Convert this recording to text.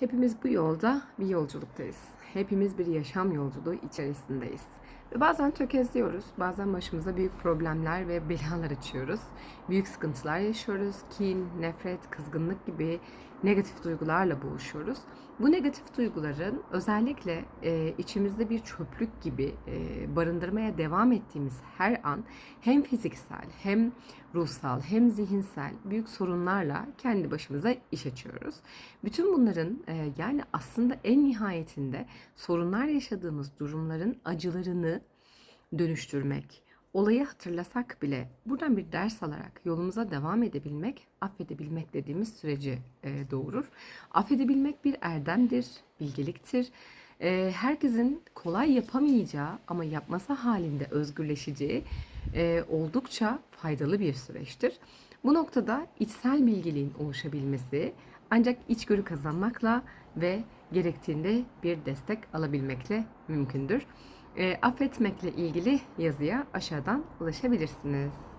Hepimiz bu yolda bir yolculuktayız. Hepimiz bir yaşam yolculuğu içerisindeyiz. Bazen tökezliyoruz, bazen başımıza büyük problemler ve belalar açıyoruz. Büyük sıkıntılar yaşıyoruz. Kin, nefret, kızgınlık gibi negatif duygularla boğuşuyoruz. Bu negatif duyguların özellikle e, içimizde bir çöplük gibi e, barındırmaya devam ettiğimiz her an hem fiziksel hem ruhsal hem zihinsel büyük sorunlarla kendi başımıza iş açıyoruz. Bütün bunların e, yani aslında en nihayetinde sorunlar yaşadığımız durumların acılarını dönüştürmek, olayı hatırlasak bile buradan bir ders alarak yolumuza devam edebilmek, affedebilmek dediğimiz süreci e, doğurur. Affedebilmek bir erdemdir, bilgeliktir. E, herkesin kolay yapamayacağı ama yapması halinde özgürleşeceği e, oldukça faydalı bir süreçtir. Bu noktada içsel bilgiliğin oluşabilmesi ancak içgörü kazanmakla ve gerektiğinde bir destek alabilmekle mümkündür. E, affetmekle ilgili yazıya aşağıdan ulaşabilirsiniz.